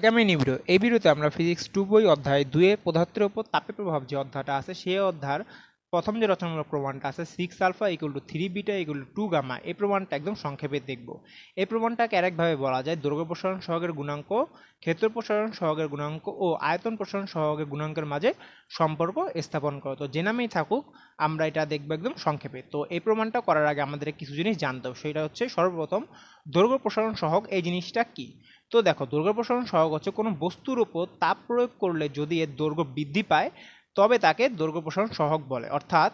Welcome নিবিড়। এই ভিডিওতে আমরা ফিজিক্স টু বই অধ্যায় দুয়ে পদার্থের উপর তাপের প্রভাব যে অধ্যায়টা আছে সেই অধ্যায়ের প্রথম যে রচনামূলক প্রমাণটা আছে six alpha equal to three beta equal to two gamma এই প্রমাণটা একদম সংক্ষেপে দেখব। এই প্রমাণটাকে আরেকভাবে বলা যায় দৈর্ঘ্য প্রসারণ সহগের গুণাঙ্ক, ক্ষেত্র প্রসারণ সহগের গুণাঙ্ক ও আয়তন প্রসারণ সহগের গুণাঙ্কের মাঝে সম্পর্ক স্থাপন করো। তো যে নামেই থাকুক, আমরা এটা দেখব একদম সংক্ষেপে। তো এই প্রমাণটা করার আগে আমাদের কিছু জিনিস জানতে হবে, সেটা হচ্ছে সর্বপ্রথম দৈর্ঘ্য প্রসারণ সহগ এই জিনিসটা কি? তো দেখো দৈর্ঘ্য প্রসারণ সহগ হচ্ছে কোনো বস্তুর উপর তাপ প্রয়োগ করলে যদি এর দৈর্ঘ্য বৃদ্ধি পায় তবে তাকে দৈর্ঘ্য প্রসারণ সহগ বলে। অর্থাৎ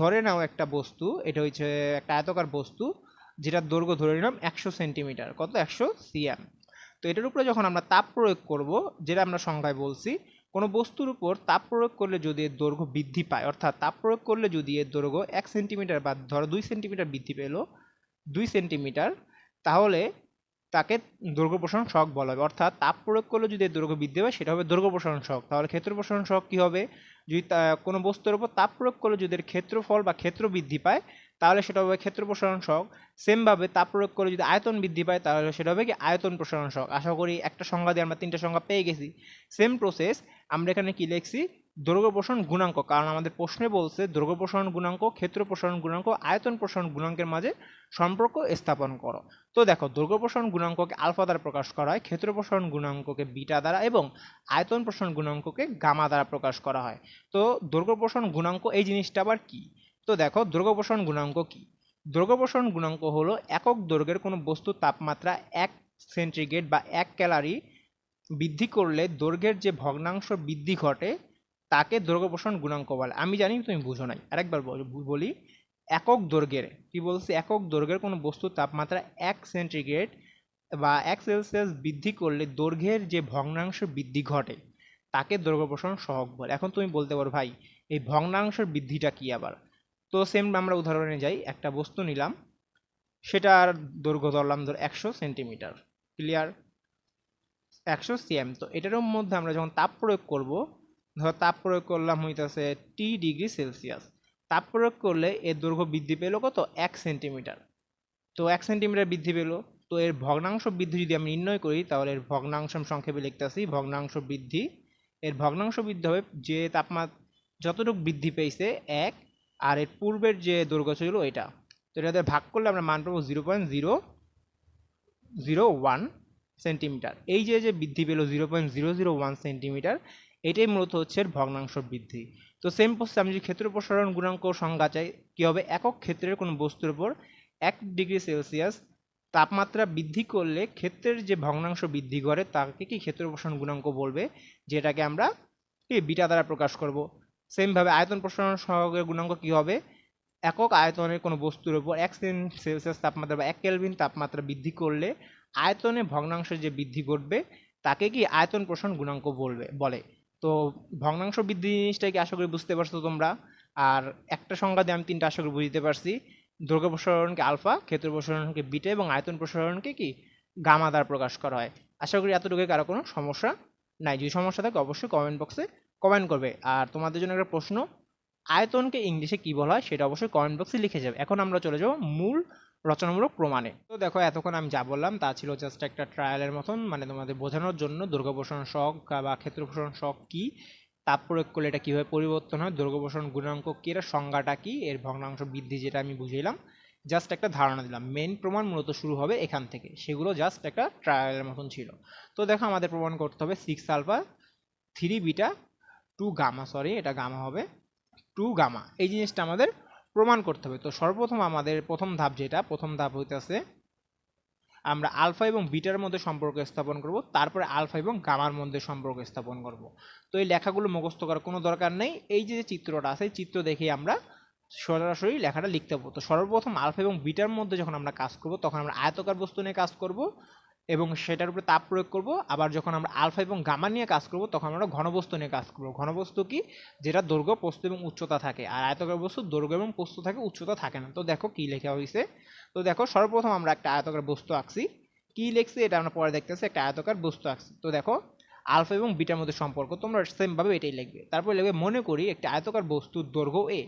ধরে নাও একটা বস্তু, এটা হচ্ছে একটা আয়তকার বস্তু যেটার দৈর্ঘ্য ধরে নিলাম একশো সেন্টিমিটার, কত? একশো সিএম। তো এটার উপরে যখন আমরা তাপ প্রয়োগ করব, যেটা আমরা সংখ্যায় বলছি, কোনো বস্তুর উপর তাপ প্রয়োগ করলে যদি এর দৈর্ঘ্য বৃদ্ধি পায়, অর্থাৎ তাপ প্রয়োগ করলে যদি এর দৈর্ঘ্য এক সেন্টিমিটার বা ধরো দুই সেন্টিমিটার বৃদ্ধি পেল, দুই সেন্টিমিটার, তাহলে তাকে দৈর্ঘ্য প্রসারণ শক বলা হবে। অর্থাৎ তাপ প্রয়োগ করলে যদি এর দৈর্ঘ্য বৃদ্ধি পায়, সেটা হবে দৈর্ঘ্য প্রসারণ শক তাহলে ক্ষেত্র প্রসারণ শক কী হবে? যদি কোনো বস্তুর উপর তাপ প্রয়োগ করলে যদি এর ক্ষেত্রফল বা ক্ষেত্র বৃদ্ধি পায়, তাহলে সেটা হবে ক্ষেত্র প্রসারণ শক সেমভাবে তাপ প্রয়োগ করে যদি আয়তন বৃদ্ধি পায়, তাহলে সেটা হবে কি? আয়তন প্রসারণ শক আশা করি একটা সংজ্ঞা দিয়ে আমরা তিনটা সংজ্ঞা পেয়ে গেছি। সেম প্রসেস আমরা এখানে কি লিখছি? দৈর্ঘ্য প্রসারণ গুণাঙ্ক, কারণ আমাদের প্রশ্নে বলছে দৈর্ঘ্য প্রসারণ গুণাঙ্ক, ক্ষেত্র প্রসারণ গুণাঙ্ক, আয়তন প্রসারণ গুণাঙ্কের মাঝে সম্পর্ক স্থাপন করো। তো দেখো দৈর্ঘ্য প্রসারণ গুণাঙ্ককে আলফা দ্বারা প্রকাশ করা হয়, ক্ষেত্র প্রসারণ গুণাঙ্ককে বিটা দ্বারা এবং আয়তন প্রসারণ গুণাঙ্ককে গামা দ্বারা প্রকাশ করা হয়। তো দৈর্ঘ্য প্রসারণ গুণাঙ্ক এই জিনিসটা আবার কি? তো দেখো দৈর্ঘ্য প্রসারণ গুণাঙ্ক কি? দৈর্ঘ্য প্রসারণ গুণাঙ্ক হলো একক দৈর্ঘ্যের কোনো বস্তুর তাপমাত্রা এক সেন্টিগ্রেড বা এক ক্যালারি বৃদ্ধি করলে দৈর্ঘ্যের যে ভগ্নাংশ বৃদ্ধি ঘটে তাকে দৈর্ঘ্য প্রসারণ গুণাঙ্ক বলে। আমি জানি, তুমি বুঝো নাই। আরেকবার বল- একক দৈর্ঘ্যের কি বলছি? একক দৈর্ঘ্যের কোনো বস্তুর তাপমাত্রা এক সেন্টিগ্রেড বা এক সেলসিয়াস বৃদ্ধি করলে দৈর্ঘ্যের যে ভগ্নাংশ বৃদ্ধি ঘটে, তাকে দৈর্ঘ্য প্রসারণ সহগ বলে। এখন তুমি বলতে পারো, ভাই, এই ভগ্নাংশের বৃদ্ধিটা কি আবার? তো সেম আমরা উদাহরণে যাই, একটা বস্তু নিলাম, সেটার দৈর্ঘ্য ধরলাম ধর একশো সেন্টিমিটার ক্লিয়ার একশো সিএম। তো এটার মধ্যে আমরা যখন তাপ প্রয়োগ করব ধর তাপ প্রয়োগ করলাম হইতেছে টি ডিগ্রি সেলসিয়াস। তাপ প্রয়োগ করলে এর দৈর্ঘ্য বৃদ্ধি পেল কত? এক সেন্টিমিটার। তো এক সেন্টিমিটার বৃদ্ধি পেল। তো এর ভগ্নাংশ বৃদ্ধি যদি আমি নির্ণয় করি, তাহলে এর ভগ্নাংশ আমি সংক্ষেপে লিখতেছি, ভগ্নাংশ বৃদ্ধি। এর ভগ্নাংশ বৃদ্ধি হবে যে তাপমাত্রা যতটুকু বৃদ্ধি পেয়েছে, এক। আর এর পূর্বের যে দৈর্ঘ্য ছিল এটা। তো এটাতে ভাগ করলে আমরা মান পাবো zero point zero zero one centimetre. এই যে যে বৃদ্ধি পেল zero point zero zero one centimetre এটাই মূলত হচ্ছে ভগ্নাংশ বৃদ্ধি। তো সেম প্রসেস আমি যদি ক্ষেত্র প্রসারণ গুণাঙ্ক সংজ্ঞা চাই, কী হবে? একক ক্ষেত্রের কোনো বস্তুর উপর এক ডিগ্রি সেলসিয়াস তাপমাত্রা বৃদ্ধি করলে ক্ষেত্রের যে ভগ্নাংশ বৃদ্ধি করে, তাকে কি ক্ষেত্র প্রসারণ গুণাঙ্ক বলবে? যেটাকে আমরা কি? বিটা দ্বারা প্রকাশ করব। সেমভাবে আয়তন প্রসারণ সহগের গুণাঙ্ক কী হবে? একক আয়তনের কোনো বস্তুর উপর এক সেলসিয়াস তাপমাত্রা বা এক কেলভিন তাপমাত্রা বৃদ্ধি করলে আয়তনে ভগ্নাংশের যে বৃদ্ধি ঘটবে, তাকে কি আয়তন প্রসারণ গুণাঙ্ক বলবে, বলে। তো ভগ্নাংশ বৃদ্ধি জিনিসটা কি আশা করি বুঝতে পারছ তোমরা? আর একটা সংজ্ঞা দিয়ে আমি তিনটা আশা করি বুঝতে পারছি। দৈর্ঘ্য প্রসারণকে আলফা, ক্ষেত্র প্রসারণকে বিটা এবং আয়তন প্রসারণকে কি গামা দ্বারা প্রকাশ করা হয়। আশা করি এতটুকু কারও কোনো সমস্যা নাই। যদি সমস্যা থাকে অবশ্যই কমেন্ট বক্সে কমেন্ট করবে। আর তোমাদের জন্য একটা প্রশ্ন, আয়তনকে ইংলিশে কী বলা হয় সেটা অবশ্যই কমেন্ট বক্সে লিখে যাবে। এখন আমরা চলে যাব মূল রচনামূলক প্রমাণে। তো দেখো, এতক্ষণ আমি যা বললাম তা ছিল জাস্ট একটা ট্রায়ালের মতন মানে তোমাদের বোঝানোর জন্য প্রসারণ শখ বা ক্ষেত্র প্রসারণ শখ কি, তাপ প্রয়োগ করলে এটা কীভাবে পরিবর্তন হয় প্রসারণ গুণাঙ্ক কি, এর সংজ্ঞাটা কি, এর ভগ্নাংশ বৃদ্ধি যেটা আমি বুঝিলাম জাস্ট একটা ধারণা দিলাম। মেন প্রমাণ মূলত শুরু হবে এখান থেকে, সেগুলো জাস্ট একটা ট্রায়ালের মতন ছিল। তো দেখো, আমাদের প্রমাণ করতে হবে six alpha three beta two gamma sorry এটা গামা হবে টু গামা এই জিনিসটা আমাদের প্রমাণ করতে হবে। তো সর্বপ্রথম আমাদের প্রথম ধাপ যেটা, প্রথম ধাপ হইতেছে আমরা আলফা এবং বিটার মধ্যে সম্পর্ক স্থাপন করব, তারপরে আলফা এবং গামার মধ্যে সম্পর্ক স্থাপন করব। তো এই লেখাগুলো মুখস্থ করার কোনো দরকার নেই। এই যে চিত্রটা আছে চিত্র দেখেই আমরা সরাসরি লেখাটা লিখতে পারব। তো সর্বপ্রথম আলফা এবং বিটার মধ্যে যখন আমরা কাজ করব, তখন আমরা আয়তকার বস্তু নিয়ে কাজ করব। এবং সেটার উপরে তাপ প্রয়োগ করব। আবার যখন আমরা আলফা এবং গামা নিয়ে কাজ করব, তখন আমরা ঘনবস্তু নিয়ে কাজ করব। ঘনবস্তু কি? যেটা দৈর্ঘ্য, প্রস্থ এবং উচ্চতা থাকে। আর আয়তকার বস্তু দৈর্ঘ্য এবং প্রস্থ থাকে, উচ্চতা থাকে না। তো দেখো কি লেখা হয়েছে তো দেখো সর্বপ্রথম আমরা একটা আয়তকার বস্তু আঁকছি। কি লিখছি? এটা আমরা পরে দেখতেছি, একটা আয়তকার বস্তু আঁকছি। তো দেখো, আলফা এবং বিটার মধ্যে সম্পর্ক, তোমরা সেমভাবে এটাই লিখবে। তারপর লিখবে, মনে করি একটা আয়তকার বস্তুর দৈর্ঘ্য এ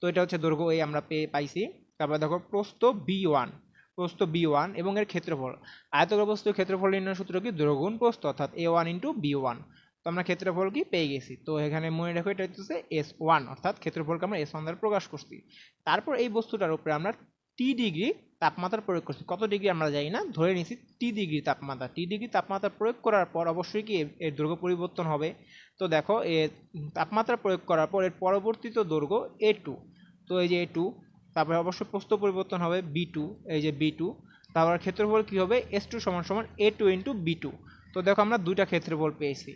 তো এটা হচ্ছে দৈর্ঘ্য এ আমরা পেয়ে, পাইছি। তারপর দেখো, প্রস্থ বি ওয়ান প্রস্থ বি ওয়ান এবং এর ক্ষেত্রফল। আয়তকার বস্তুর ক্ষেত্রফল নির্ণয় সূত্র কি? দ্রগুণ প্রস্থ অর্থাৎ A one into B one তো আমরা ক্ষেত্রফল কি? পেয়ে গেছি। তো এখানে মনে রাখো, এটা হচ্ছে এস ওয়ান অর্থাৎ ক্ষেত্রফলকে আমরা এস ওয়ান দ্বারা প্রকাশ করছি। তারপর এই বস্তুটার উপরে আমরা টি ডিগ্রি তাপমাত্রা প্রয়োগ করছি। কত ডিগ্রি আমরা জানি না? ধরে নিছি টি ডিগ্রি তাপমাত্রা। টি ডিগ্রি তাপমাত্রা প্রয়োগ করার পর অবশ্যই কি এর- দৈর্ঘ্য পরিবর্তন হবে? তো দেখো, এর তাপমাত্রা প্রয়োগ করার পর এর পরবর্তীত দৈর্ঘ্য এ টু তো এই যে এ টু তারপরে অবশ্যই প্রস্থ পরিবর্তন হবে বি টু এই যে বি টু তারপর ক্ষেত্রফল কী হবে? এস টু সমান সমান A two into B two তো দেখো আমরা দুইটা ক্ষেত্রফল পেয়েছি।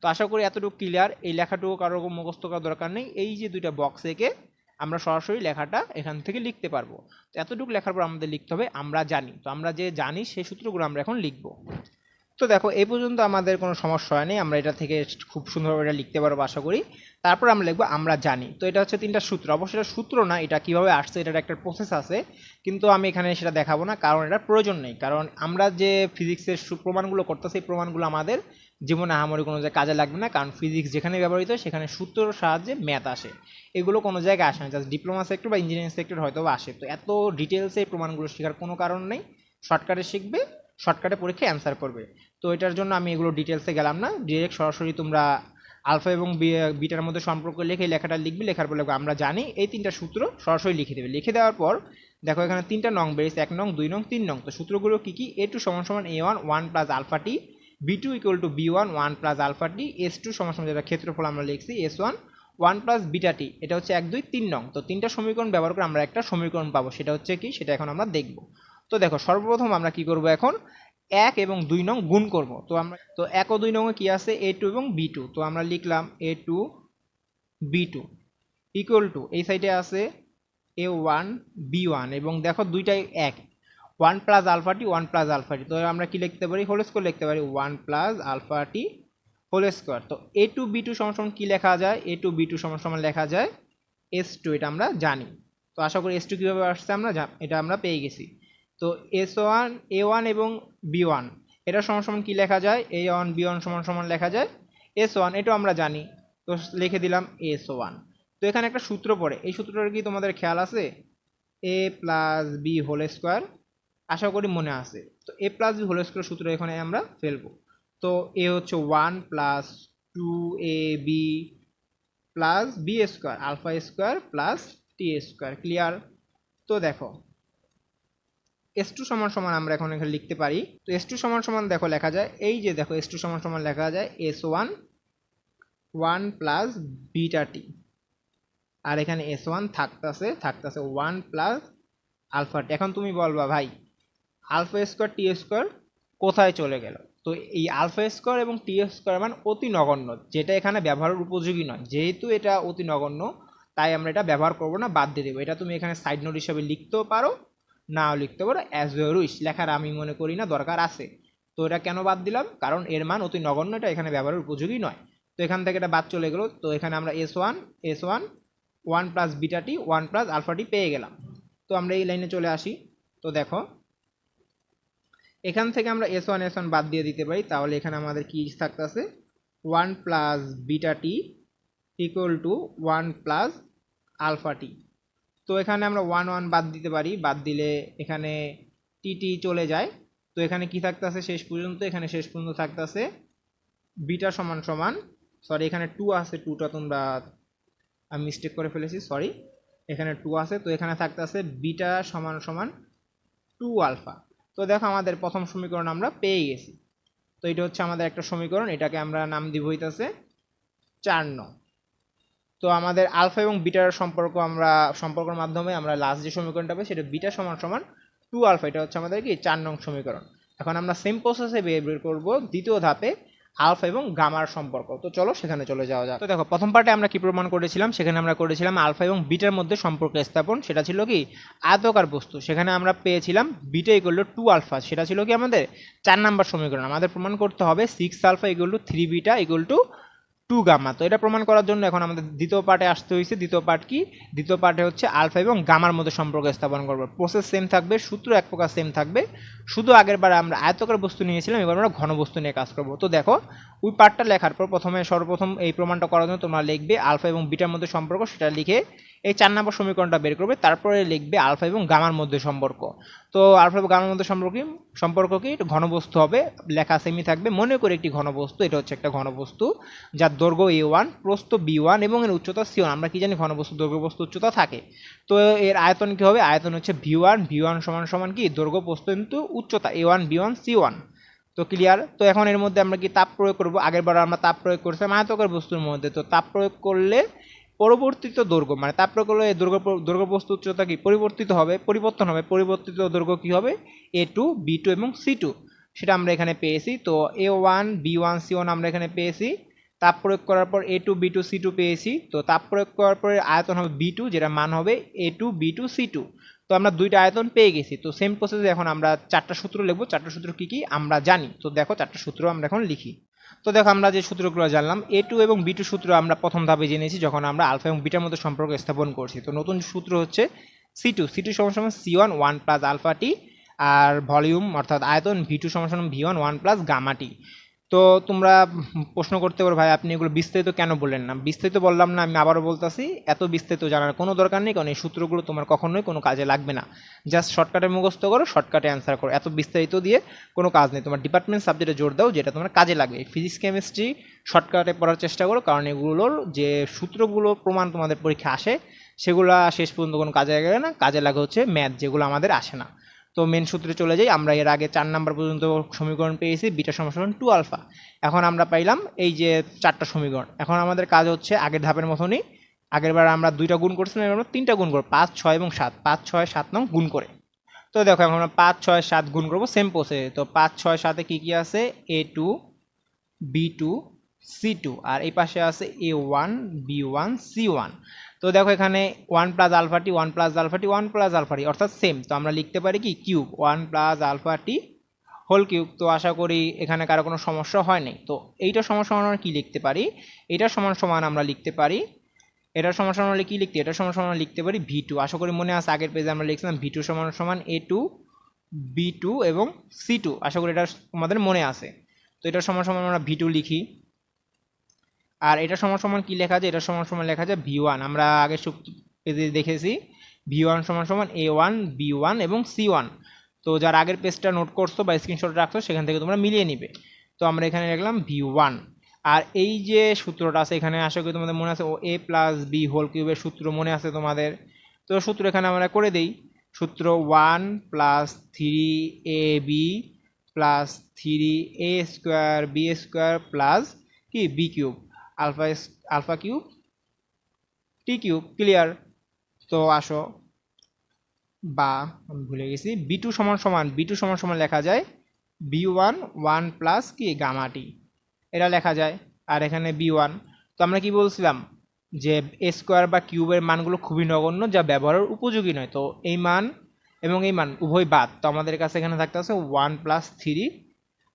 তো আশা করি এতটুকু ক্লিয়ার এই লেখাটুকু কারও মুখস্থ করার দরকার নেই। এই যে দুইটা বক্স এঁকে আমরা সরাসরি লেখাটা এখান থেকে লিখতে পারব। তো এতটুকু লেখার পর আমাদের লিখতে হবে, আমরা জানি। তো আমরা যে জানি, সেই সূত্রগুলো আমরা এখন লিখব। তো দেখো এই পর্যন্ত আমাদের কোনো সমস্যা হয়নি। আমরা এটা থেকে খুব সুন্দরভাবে এটা লিখতে পারব, আশা করি। তারপর আমরা লিখব, আমরা জানি। তো এটা হচ্ছে তিনটা সূত্র। অবশ্য এটা সূত্র না, এটা কীভাবে আসছে, এটার একটা প্রসেস আছে। কিন্তু আমি এখানে সেটা দেখাবো না, কারণ এটার প্রয়োজন নেই। কারণ আমরা যে ফিজিক্সের প্রমাণগুলো করতেছি এই প্রমাণগুলো আমাদের জীবনে আহামরি কোনো জায়গায় কাজে লাগবে না। কারণ ফিজিক্স যেখানে ব্যবহৃত, সেখানে সূত্রর সাহায্যে ম্যাথ আসে। এগুলো কোনো জায়গায় আসে না জাস্ট ডিপ্লোমা সেক্টর বা ইঞ্জিনিয়ারিং সেক্টর হয়তো আসে। তো এত ডিটেলসে এই প্রমাণগুলো শেখার কোনো কারণ নেই। শর্টকাটে শিখবে শর্টকাটে পরীক্ষায় অ্যান্সার করবে। তো এটার জন্য আমি এগুলো ডিটেলসে গেলাম না। ডিরেক্ট সরাসরি তোমরা আলফা এবং বিটার মধ্যে সম্পর্ক লিখে লেখাটা লিখবে, লেখার পর আমরা জানি এই তিনটা সূত্র সরাসরি লিখে দেবে। লিখে দেওয়ার পর দেখো এখানে তিনটা নং বেরিয়েছে, এক নং, দুই নং, তিন নং। তো সূত্রগুলো কী কী? এ টু সমান সমান A one one plus alpha T B two equal to B one one plus alpha T S two সমান সমান যেটা ক্ষেত্রফল আমরা লিখছি S one one plus beta T এটা হচ্ছে এক, দুই, তিন নং। তো তিনটা সমীকরণ ব্যবহার করে আমরা একটা সমীকরণ পাবো, সেটা হচ্ছে কি? সেটা এখন আমরা দেখব। তো দেখো সর্বপ্রথম আমরা কি করব এখন? এক এবং দুই নং গুণ করব। তো আমরা, তো এক ও দুই নং কি আছে? এ টু এবং বি টু তো আমরা লিখলাম A two B two equal to এই সাইডে আছে এ ওয়ান বি ওয়ান এবং দেখো দুইটাই এক। One plus alpha t one plus alpha t তো আমরা কি লিখতে পারি? হোল স্কোয়ার লিখতে পারি। One plus alpha t whole square তো এ টু বি টু সমান কী লেখা যায়? এ টু বি টু সমান লেখা যায়। এস টু এটা আমরা জানি। তো আশা করি এস টু কীভাবে আসছে আমরা এটা আমরা পেয়ে গেছি। তো এস ওয়ান, এ ওয়ান এবং বি ওয়ান, এটা সমান সমান কী লেখা যায়? এ ওয়ান, বি ওয়ান সমান সমান লেখা যায়। এস ওয়ান, এটাও আমরা জানি। তো লিখে দিলাম এস ওয়ান। তো এখানে একটা সূত্র পড়ে। এই সূত্রটা কি তোমাদের খেয়াল আছে? A plus B whole square, আশা করি মনে আছে। তো A plus B whole square সূত্র এখানে আমরা ফেলব। তো এ হচ্ছে one plus two A B plus B square, alpha square plus T square, clear? তো দেখো এস টু সমান সমান আমরা এখন এখানে লিখতে পারি। তো এস টু সমান সমান দেখো লেখা যায়, এই যে দেখো এস টু সমান সমান লেখা যায় S one one plus beta T আর এখানে এস ওয়ান থাকতেছে থাকতেছে ওয়ান প্লাস আলফা টি এখন তুমি বলবা, ভাই আলফা স্কোয়ার টি স্কোয়ার কোথায় চলে গেল? তো এই আলফা স্কোয়ার এবং টি স্কোয়ার মান অতি নগণ্য, যেটা এখানে ব্যবহারের উপযোগী নয়। যেহেতু এটা অতি নগণ্য, তাই আমরা এটা ব্যবহার করব না, বাদ দিয়ে দেবো। এটা তুমি এখানে সাইড নোট হিসাবে লিখতেও পারো নাও লিখতে পারো অ্যাজ উইশ লেখার আমি মনে করি না, দরকার আছে। তো এটা কেন বাদ দিলাম? কারণ এর মান অতি নগণ্য, এটা এখানে ব্যবহারের উপযোগী নয়। তো এখান থেকে এটা বাদ চলে গেলো, তো এখানে আমরা S one S one one plus beta t one plus alpha t পেয়ে গেলাম। তো আমরা এই লাইনে চলে আসি। তো দেখো, এখান থেকে আমরা এস ওয়ান এস ওয়ান বাদ দিয়ে দিতে পারি, তাহলে এখানে আমাদের কি থাকতেছে one plus beta T equal to one plus alpha T তো এখানে আমরা ওয়ান ওয়ান বাদ দিতে পারি। বাদ দিলে এখানে টি টি চলে যায়। তো এখানে কি থাকতেছে? শেষ পর্যন্ত এখানে শেষ পর্যন্ত থাকতেছে বিটা সমান সমান। সরি এখানে টু আছে। টুটা তোমরা আমি মিস্টেক করে ফেলেছি সরি এখানে টু আছে। তো এখানে থাকতেছে বিটা সমান সমান টু আলফা তো দেখো আমাদের প্রথম সমীকরণ আমরা পেয়ে গেছি। তো এটা হচ্ছে আমাদের একটা সমীকরণ। এটাকে আমরা নাম দিব হইতাছে চার নং। তো আমাদের আলফা এবং বিটার সম্পর্ক আমরা, সম্পর্কের মাধ্যমে আমরা লাস্ট যে সমীকরণটা পাই সেটা বিটা সমান সমান টু আলফা এটা হচ্ছে আমাদের কি? চার নং সমীকরণ। এখন আমরা সেম প্রসেসে বের করব দ্বিতীয় ধাপে আলফা এবং গামার সম্পর্ক। তো চলো সেখানে চলে যাওয়া যাক। তো দেখো, প্রথম পার্টে আমরা কি প্রমাণ করেছিলাম? সেখানে আমরা করেছিলাম আলফা এবং বিটার মধ্যে সম্পর্ক স্থাপন। সেটা ছিল কি? আয়তকার বস্তু। সেখানে আমরা পেয়েছিলাম বিটা ইকুয়াল টু আলফা সেটা ছিল কি আমাদের? চার নাম্বার সমীকরণ। আমাদের প্রমাণ করতে হবে six alpha equal to three beta equal to two gamma তো এটা প্রমাণ করার জন্য এখন আমাদের দ্বিতীয় পার্টে আসতে হয়েছে দ্বিতীয় পার্ট কি? দ্বিতীয় পার্টে হচ্ছে আলফা এবং গামার মধ্যে সম্পর্ক স্থাপন করব। প্রসেস সেম থাকবে, সূত্র এক প্রকার সেম থাকবে। শুধু আগের বার আমরা আয়তকার বস্তু নিয়েছিলাম, এবার আমরা ঘন বস্তু নিয়ে কাজ করব। তো দেখো, ওই পার্টটা লেখার পর প্রথমে সর্বপ্রথম এই প্রমাণটা করার জন্য তোমরা লিখবে আলফা এবং বিটার মধ্যে সম্পর্ক, সেটা লিখে এই চার নম্বর সমীকরণটা বের করবে, তারপরে লিখবে আলফা এবং গামার মধ্যে সম্পর্ক। তো আলফা এবং গামার মধ্যে সম্পর্ক সম্পর্ক কি? ঘনবস্তু হবে, লেখা সেমি থাকবে। মনে করে একটি ঘনবস্তু, এটা হচ্ছে একটা ঘনবস্তু, যার দৈর্ঘ্য এ ওয়ান প্রস্থ বি ওয়ান এবং এর উচ্চতা সি ওয়ান আমরা কি জানি ঘনবস্তু দৈর্ঘ্য বস্তু উচ্চতা থাকে। তো এর আয়তন কি হবে? আয়তন হচ্ছে ভি ওয়ান ভি ওয়ান সমান সমান কি? দৈর্ঘ্য, প্রস্থ কিন্তু উচ্চতা A one B one C one তো ক্লিয়ার তো এখন এর মধ্যে আমরা কি তাপ প্রয়োগ করব? আগের বার আমরা তাপ প্রয়োগ করছিলাম আয়তকার বস্তুর মধ্যে। তো তাপ প্রয়োগ করলে পরবর্তিত দৈর্ঘ্য মানে তাপ প্রয়োগ করলে এই দৈর্ঘ্য দৈর্ঘ্য বস্তু উচ্চতা কি? পরিবর্তিত হবে, পরিবর্তন হবে। পরিবর্তিত দৈর্ঘ্য কি হবে? এ টু বি টু এবং সি টু সেটা আমরা এখানে পেয়েছি। তো A one B one C one আমরা এখানে পেয়েছি। তাপ প্রয়োগ করার পর A two B two C two পেয়েছি। তো তাপ প্রয়োগ করার পরে আয়তন হবে বি টু যেটা মান হবে A two B two C two তো আমরা দুইটা আয়তন পেয়ে গেছি। তো সেম প্রসেসে এখন আমরা চারটা সূত্র লিখব। চারটা সূত্র কী কী? আমরা জানি। তো দেখো, চারটা সূত্র আমরা এখন লিখি। তো দেখো আমরা যে সূত্রগুলো জানলাম এ টু এবং বি টু সূত্র আমরা প্রথম ধাপে জেনেছি যখন আমরা আলফা এবং বিটার মধ্যে সম্পর্ক স্থাপন করছি। তো নতুন সূত্র হচ্ছে সি টু সি টু সমান C one one plus alpha T আর ভলিউম অর্থাৎ আয়তন ভি টু সমান V one one plus gamma T তো তোমরা প্রশ্ন করতে পারো, ভাই, আপনি এগুলো বিস্তারিত কেন বললেন না? বিস্তারিত বললাম না, আমি আবারও বলতেছি, এত বিস্তারিত জানার কোনো দরকার নেই, কারণ এই সূত্রগুলো তোমার কখনোই কোনো কাজে লাগবে না। জাস্ট শর্টকাটে মুখস্থ করো শর্টকাটে অ্যান্সার করো। এত বিস্তারিত দিয়ে কোনো কাজ নেই। তোমার ডিপার্টমেন্ট সাবজেক্টে জোর দাও, যেটা তোমার কাজে লাগবে। ফিজিক্স কেমিস্ট্রি শর্টকাটে পড়ার চেষ্টা করো, কারণ এগুলোর যে সূত্রগুলো প্রমাণ তোমাদের পরীক্ষা আসে, সেগুলো শেষ পর্যন্ত কোনো কাজে লাগে না। কাজে লাগে হচ্ছে ম্যাথ যেগুলো আমাদের আসে না। তো মেন সূত্রে চলে যাই, আমরা এর আগে চার নাম্বার পর্যন্ত সমীকরণ পেয়েছি, বিটা সমান টু আলফা এখন আমরা পাইলাম এই যে চারটা সমীকরণ। এখন আমাদের কাজ হচ্ছে আগের ধাপের মতনই, আগের বার আমরা দুইটা গুণ করছিলাম, এবার আমরা তিনটা গুণ করব, পাঁচ, ছয় এবং সাত। পাঁচ, ছয়, সাত নং গুণ করে। তো দেখো, এখন আমরা পাঁচ, ছয়, সাত গুণ করব সেম প্রসেসে তো পাঁচ, ছয়, সাতে কী কী আছে? A two B two C two আর এই পাশে আছে A one B one C one তো দেখো এখানে one plus alpha t one plus alpha t one plus alpha t অর্থাৎ সেম তো আমরা লিখতে পারি কি? Cube one plus alpha t whole cube তো আশা করি এখানে কারও কোনো সমস্যা হয়নি তো এইটা সমান আমরা কী লিখতে পারি? এটা সমান সমান আমরা লিখতে পারি। এটা সমান সমান আমরা কী লিখতে? এটা সমান সমান লিখতে পারি ভি টু আশা করি মনে আছে, আগের পেজে আমরা লিখছিলাম ভি টু সমান সমান এ টু বি টু এবং সি টু আশা করি এটা তোমাদের মনে আছে। তো এটা সমান সমান আমরা ভি টু লিখি। আর এটা সমান সমান কী লেখা আছে? এটা সমান সমান লেখা আছে ভি ওয়ান। আমরা আগে পেজে দেখেছি, ভি ওয়ান সমান সমান এ ওয়ান, বি ওয়ান এবং সি ওয়ান। তো যার আগের পেজটা নোট করছ বা স্ক্রিনশট রাখছো, সেখান থেকে তোমরা মিলিয়ে নিবে। তো আমরা এখানে লিখলাম ভি ওয়ান। আর এই যে সূত্রটা আছে, এখানে আশা করি তোমাদের মনে আছে, ও এ প্লাস বি হোল কিউবের সূত্র মনে আছে তোমাদের। তো সূত্র এখানে আমরা করে দিই। সূত্র one plus three A B plus three A square, B square plus কি? B cube. Alpha alpha cube, T cube, clear. তো আসো। বা, আমি ভুলে গেছি। বি টু সমান সমান, বি টু সমান সমান লেখা যায় বি ওয়ান ওয়ান প্লাস কি, গামা টি। এটা লেখা যায়। আর এখানে বি ওয়ান। তো আমরা কি বলছিলাম? যে এ স্কোয়ার বা কিউবের মানগুলো খুবই নগণ্য, যা ব্যবহারের উপযোগী নয়। তো এই মান এবং এই মান উভয় বাদ। তো আমাদের কাছে এখানে থাকতে আছে one plus three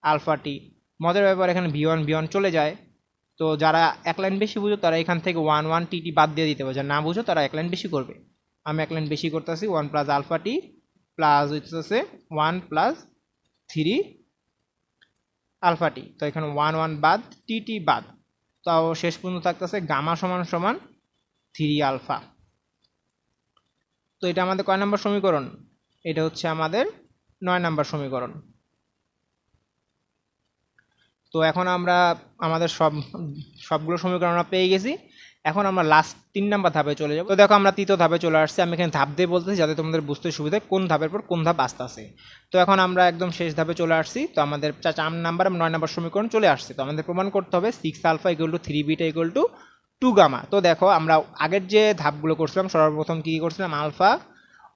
alpha T. মজার ব্যাপার, এখানে ভি ওয়ান ভি ওয়ান চলে যায়। তো যারা এক লাইন বেশি বুঝো, তারা এখান থেকে ওয়ান ওয়ান টি টি বাদ দিয়ে দিতে পারে। যারা না বুঝো, তারা এক লাইন বেশি করবে। আমি এক লাইন বেশি করতেছি one plus alpha T plus হচ্ছে one plus three alpha T তো এখানে ওয়ান ওয়ান বাদ টি টি বাদ। তাও শেষ পর্যন্ত থাকতেছে গামা সমান সমান থ্রি আলফা তো এটা আমাদের কয় নম্বর সমীকরণ? এটা হচ্ছে আমাদের নয় নম্বর সমীকরণ। তো এখন আমরা আমাদের সব, সবগুলো সমীকরণ আমরা পেয়ে গেছি। এখন আমরা লাস্ট তিন নাম্বার ধাপে চলে যাব। তো দেখো আমরা তৃতীয় ধাপে চলে আসছি। আমি এখানে ধাপ দিয়ে বলতেছি যাতে তোমাদের বুঝতে সুবিধা কোন ধাপের পর কোন ধাপ আসতে আসে তো এখন আমরা একদম শেষ ধাপে চলে আসছি। তো আমাদের চার নাম্বার এবং নয় নাম্বার সমীকরণ চলে আসছে। তো আমাদের প্রমাণ করতে হবে six alpha equal to three beta equal to two gamma তো দেখো আমরা আগের যে ধাপগুলো করছিলাম, সর্বপ্রথম কী করছিলাম? আলফা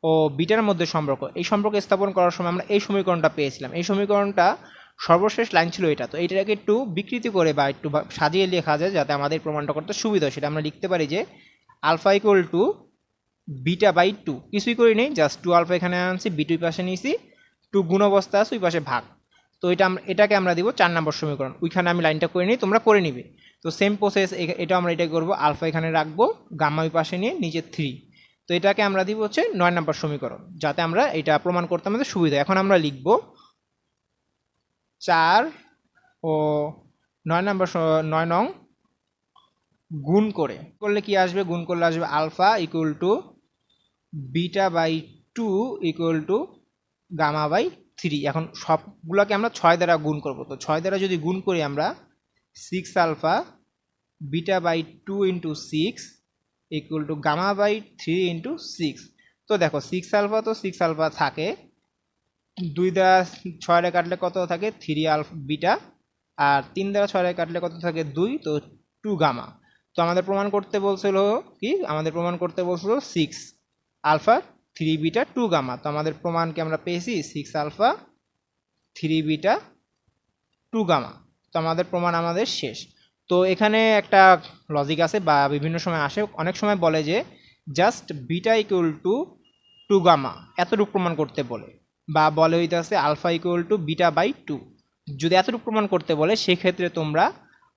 ও বিটার মধ্যে সম্পর্ক। এই সম্পর্ক স্থাপন করার সময় আমরা এই সমীকরণটা পেয়েছিলাম। এই সমীকরণটা সর্বশেষ লাইন ছিল এটা। তো এইটাকে একটু বিকৃতি করে বা একটু সাজিয়ে লেখা যায় যাতে আমাদের প্রমাণটা করতে সুবিধা সেটা আমরা লিখতে পারি যে, alpha equal to beta by two. কিছুই করি নেই জাস্ট টু আলফা এখানে আনছি বি টু পাশে নিয়েছি টু গুণ অবস্থা আছে, ওই পাশে ভাগ। তো এটা এটাকে আমরা দিব চার নম্বর সমীকরণ। ওইখানে আমি লাইনটা করে নিই, তোমরা করে নিবে। তো সেম প্রসেস এটা আমরা এটা করব। আলফা এখানে রাখব গাম্মা ওই পাশে নিয়ে নিচে থ্রি তো এটাকে আমরা দিব হচ্ছে নয় নম্বর সমীকরণ, যাতে আমরা এটা প্রমাণ করতে আমাদের সুবিধা এখন আমরা লিখব চার ও নয় নম্বর নয় নং গুণ করে। করলে কি আসবে? গুণ করলে আসবে alpha equal to beta by two equal to gamma by three. এখন সবগুলোকে আমরা ছয় দ্বারা গুণ করব। তো ছয় দ্বারা যদি গুণ করি আমরা six alpha beta by two into six equal to gamma by three into six তো দেখো সিক্স আলফা তো সিক্স আলফা থাকে। দুই দ্বারা ছয় দ্বারা কাটলে কত থাকে? থ্রি আলফা বিটা আর তিন দ্বারা ছয় দ্বারা কাটলে কত থাকে? দুই, তো টু গামা তো আমাদের প্রমাণ করতে বলছিল কি? আমাদের প্রমাণ করতে বলছিল six alpha three beta two gamma তো আমাদের প্রমাণকে আমরা পেয়েছি? Six alpha three beta two gamma তো আমাদের প্রমাণ আমাদের শেষ। তো এখানে একটা লজিক আছে বা বিভিন্ন সময় আসে। অনেক সময় বলে যে just beta equal to two gamma এতটুকু প্রমাণ করতে বলে। বা বলে হইতেছে alpha equal to beta by two যদি এতটুকু প্রমাণ করতে বলে, সেক্ষেত্রে তোমরা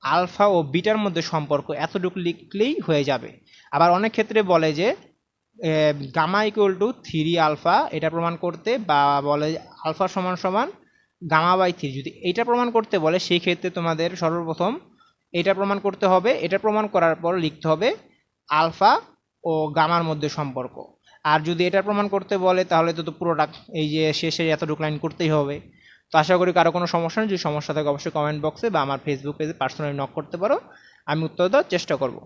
আলফা ও বিটার মধ্যে সম্পর্ক এতটুকু লিখলেই হয়ে যাবে। আবার অনেক ক্ষেত্রে বলে যে gamma equal to three alpha, এটা প্রমাণ করতে বা বলে আলফা সমান সমান গামা বাই থ্রি যদি এটা প্রমাণ করতে বলে সেই ক্ষেত্রে তোমাদের সর্বপ্রথম এটা প্রমাণ করতে হবে, এটা প্রমাণ করার পর লিখতে হবে আলফা ও গামার মধ্যে সম্পর্ক। আর যদি এটা প্রমাণ করতে বলে, তাহলে তো পুরোটা এই যে শেষে এতটুকু লাইন করতেই হবে। তো আশা করি কারও কোনো সমস্যা নেই। যদি সমস্যা থাকে, অবশ্যই কমেন্ট বক্সে বা আমার ফেসবুক পেজে পার্সোনালি নক করতে পারো। আমি উত্তর দেওয়ার চেষ্টা করব।